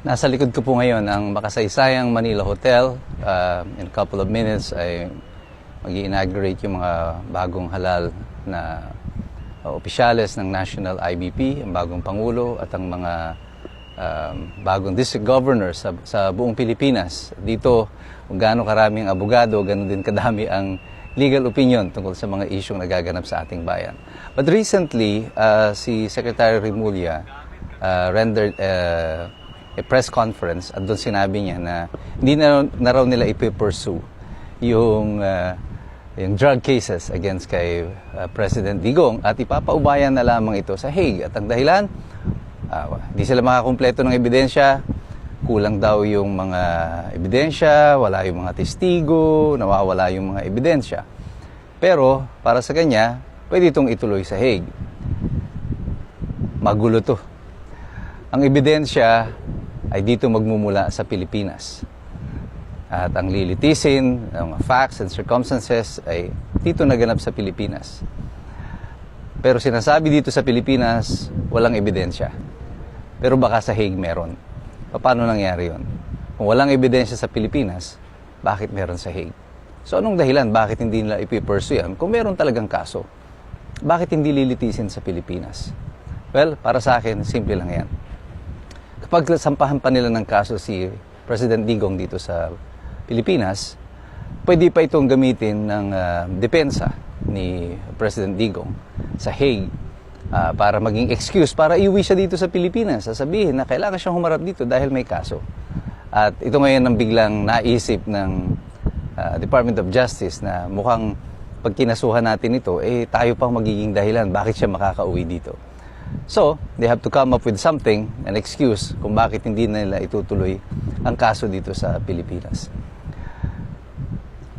Nasa likod ko po ngayon ang makasaysayang Manila Hotel. Uh, in a couple of minutes ay mag inaugurate yung mga bagong halal na uh, opisyales ng National IBP, ang bagong Pangulo at ang mga um, bagong district governors sa, sa buong Pilipinas. Dito, kung gaano karaming abogado, ganoon din kadami ang legal opinion tungkol sa mga isyong nagaganap sa ating bayan. But recently, uh, si Secretary Rimulya uh, rendered uh, a press conference at doon sinabi niya na hindi na, na raw nila ipipursue yung, uh, yung drug cases against kay uh, President Digong at ipapaubayan na lamang ito sa Hague. At ang dahilan, uh, di sila makakumpleto ng ebidensya, kulang daw yung mga ebidensya, wala yung mga testigo, nawawala yung mga ebidensya. Pero para sa kanya, pwede itong ituloy sa Hague. Magulo to. Ang ebidensya ay dito magmumula sa Pilipinas. At ang lilitisin, ang facts and circumstances ay dito naganap sa Pilipinas. Pero sinasabi dito sa Pilipinas, walang ebidensya. Pero baka sa Hague meron. Paano nangyari yon? Kung walang ebidensya sa Pilipinas, bakit meron sa Hague? So anong dahilan? Bakit hindi nila ipipursue yan? Kung meron talagang kaso, bakit hindi lilitisin sa Pilipinas? Well, para sa akin, simple lang yan. Kapag sampahan pa nila ng kaso si President Digong dito sa Pilipinas, pwede pa itong gamitin ng uh, depensa ni President Digong sa Hague uh, para maging excuse para iuwi siya dito sa Pilipinas. Sasabihin na kailangan siyang humarap dito dahil may kaso. At ito ngayon ang biglang naisip ng uh, Department of Justice na mukhang pag kinasuhan natin ito, eh tayo pang magiging dahilan bakit siya makakauwi dito. So, they have to come up with something, an excuse kung bakit hindi na nila itutuloy ang kaso dito sa Pilipinas.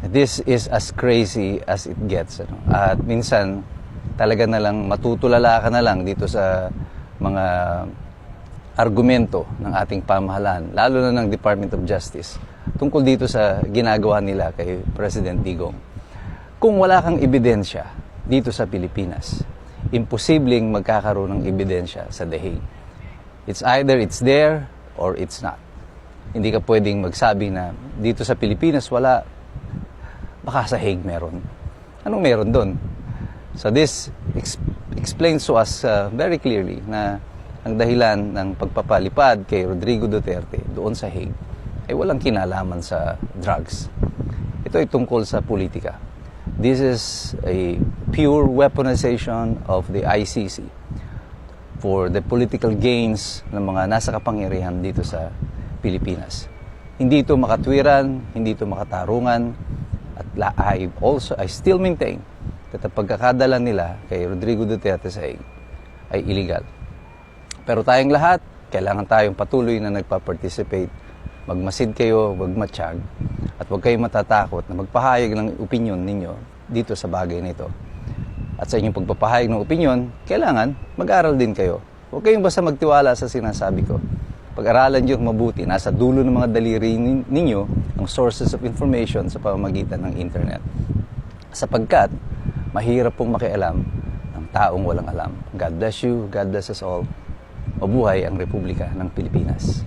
This is as crazy as it gets. Ano? At minsan, talaga na lang matutulala ka na lang dito sa mga argumento ng ating pamahalaan, lalo na ng Department of Justice, tungkol dito sa ginagawa nila kay President Digong. Kung wala kang ebidensya dito sa Pilipinas, imposibleng magkakaroon ng ebidensya sa The Hague. It's either it's there or it's not. Hindi ka pwedeng magsabi na dito sa Pilipinas wala, baka sa Hague meron. Anong meron doon? So this ex- explains to us uh, very clearly na ang dahilan ng pagpapalipad kay Rodrigo Duterte doon sa Hague ay walang kinalaman sa drugs. Ito ay tungkol sa politika. This is a pure weaponization of the ICC for the political gains ng mga nasa kapangyarihan dito sa Pilipinas. Hindi ito makatwiran, hindi ito makatarungan, at I also, I still maintain that ang pagkakadala nila kay Rodrigo Duterte sa Hague ay illegal. Pero tayong lahat, kailangan tayong patuloy na nagpa-participate. Magmasid kayo, magmatsyag, at huwag kayong matatakot na magpahayag ng opinion ninyo dito sa bagay na ito. At sa inyong pagpapahayag ng opinion, kailangan mag-aral din kayo. Huwag kayong basta magtiwala sa sinasabi ko. Pag-aralan nyo mabuti, nasa dulo ng mga daliri nin- ninyo ang sources of information sa pamamagitan ng internet. Sapagkat, mahirap pong makialam ng taong walang alam. God bless you, God bless us all. Mabuhay ang Republika ng Pilipinas.